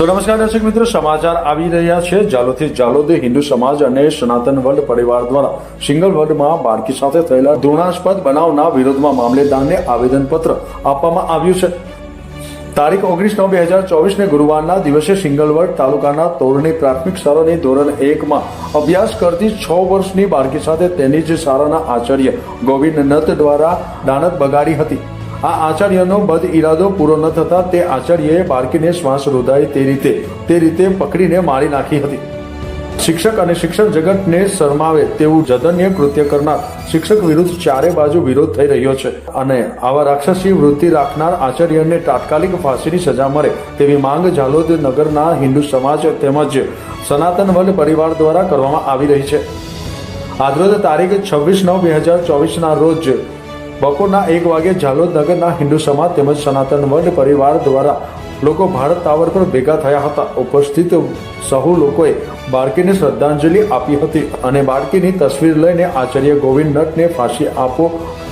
તો નમસ્કાર દર્શક મિત્રો, સમાચાર આવી રહ્યા છે. જાલોથી જાલોદ હિન્દુ સમાજ અને સનાતન વર્લ્ડ પરિવાર દ્વારા સિંગલ વર્લ્ડમાં બાળકી સાથે થયેલા ધૃણાસ્પદ બનાવના વિરોધમાં મામલેદારને આવેદનપત્ર આપવામાં આવ્યું છે. તારીખ ઓગણીસ નવ બે હજાર ચોવીસને ગુરુવારના દિવસે સિંગલવડ તાલુકાના તોરણી પ્રાથમિક શાળાની ધોરણ એકમાં અભ્યાસ કરતી છ વર્ષની બાળકી સાથે તેની જ શાળાના આચાર્ય ગોવિંદ નત દ્વારા દાનત બગાડી હતી. આ આચાર્યનો બદ ઈરાદો પૂરો ન થતા તે આચાર્યએ બાળકીને શ્વાસ રોધાય તે રીતે. તે રીતે પકડીને મારી નાખી હતી. શિક્ષક અને શિક્ષણ જગતને શરમાવે તેવું જધન્ય કૃત્ય કરનાર શિક્ષક વિરુદ્ધ ચારે બાજુ વિરોધ થઈ રહ્યો છે. અને આવા રાક્ષસી વૃત્તિ રાખનાર આચાર્યને તાત્કાલિક ફાંસીની સજા મળે તેવી માંગ ઝાલોદ નગરના હિન્દુ સમાજ તેમજ સનાતન વલ પરિવાર દ્વારા કરવામાં આવી રહી છે. આજરોજ તારીખ છવ્વીસ નવ બે હજાર ચોવીસના રોજ બપોરના એક વાગે ઝાલોદ નગરના હિન્દુ સમાજ તેમજ સનાતન વર્લ્ડ પરિવાર દ્વારા લોકો ભારત ટાવર પર ભેગા થયા હતા. ઉપસ્થિત સહુ લોકોએ બાળકીને શ્રદ્ધાંજલિ આપી હતી અને બાળકીની તસવીર લઈને આચાર્ય ગોવિંદ નટને ફાંસી આપો,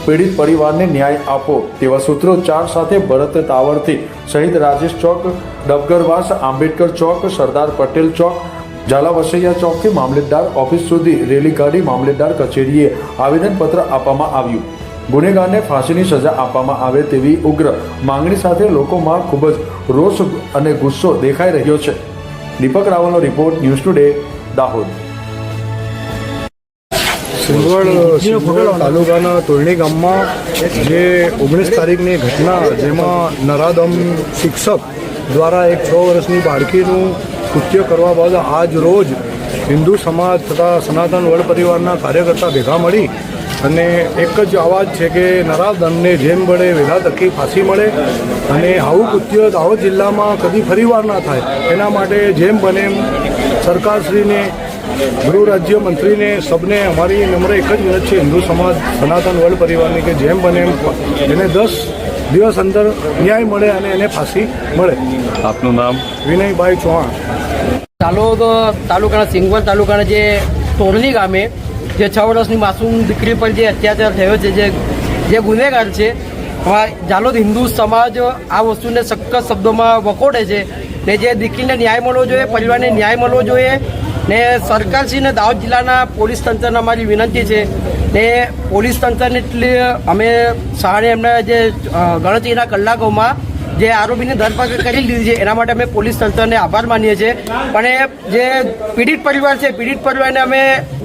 પીડિત પરિવારને ન્યાય આપો તેવા સૂત્રોચ્ચાર સાથે ભરત ટાવરથી શહીદ રાજેશ ચોક, ડબગરવાસ, આંબેડકર ચોક, સરદાર પટેલ ચોક, ઝાલાવસૈયા ચોકથી મામલતદાર ઓફિસ સુધી રેલી કાઢી મામલતદાર કચેરીએ આવેદનપત્ર આપવામાં આવ્યું. ગુનેગારને ફાંસીની સજા આપવામાં આવે તેવી ઉગ્ર માંગણી સાથે લોકોમાં ખૂબ જ રોષ અને ગુસ્સો દેખાઈ રહ્યો છે. Deepak રાવલનો report news today, Dahod. Singvad તાલુકાના તોરણી ગામમાં જે ઓગણીસ તારીખની ઘટના, જેમાં નરાદમ શિક્ષક દ્વારા એક છ વર્ષની બાળકીનું કૃત્ય કરવા બાદ આજ રોજ હિન્દુ સમાજ તથા સનાતન વડ પરિવારના કાર્યકર્તા ભેગા મળી અને એક જ અવાજ છે કે નરાદમને જેમ બળે વેલા તકી ફાંસી મળે અને આવું કૃત્ય દાહોદ જિલ્લામાં કદી ફરીવાર ના થાય. એના માટે જેમ બને એમ સરકારશ્રીને ગૃહ રાજ્ય મંત્રીને સબને અમારી નમ્ર એક જ વિનંતી છે હિન્દુ સમાજ સનાતન વર્લ્ડ પરિવારની કે જેમ બને એમ એને દસ દિવસ અંદર ન્યાય મળે અને એને ફાંસી મળે. આપનું નામ? વિનયભાઈ ચૌહાણ. તાલુકો તાલુકાના સિંગવડ તાલુકાના જે તોરણી ગામે જે છ વર્ષની માસૂમ દીકરી પર જે અત્યાચાર થયો છે, જે જે ગુનેગાર છે જાલોદ હિન્દુ સમાજ આ વસ્તુને સખત શબ્દોમાં વખોડે છે ને જે દીકરીને ન્યાય મળવો જોઈએ, પરિવારને ન્યાય મળવો જોઈએ ને સરકારશ્રીને દાહોદ જિલ્લાના પોલીસ તંત્રને અમારી વિનંતી છે ને પોલીસ તંત્રને એટલી અમે સવારે એમના જે ગણતરીના કલાકોમાં જે આરોપીને ધરપકડ કરી લીધી છે, એના માટે અમે પોલીસ તંત્રને આભાર માનીએ છીએ. પણ જે પીડિત પરિવાર છે, પીડિત પરિવારને અમે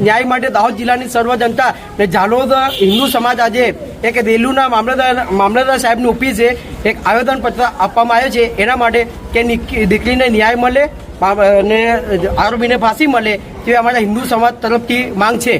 ન્યાય માટે દાહોદ જિલ્લાની સર્વ જનતા ને ઝાલોદ હિન્દુ સમાજ આજે એક રેલુના મામલતદાર મામલતદાર સાહેબની ઓફિસે એક આવેદનપત્ર આપવામાં આવ્યો છે. એના માટે કે દીકરીને ન્યાય મળે અને આરોપીને ફાંસી મળે તે અમારા હિન્દુ સમાજ તરફથી માંગ છે.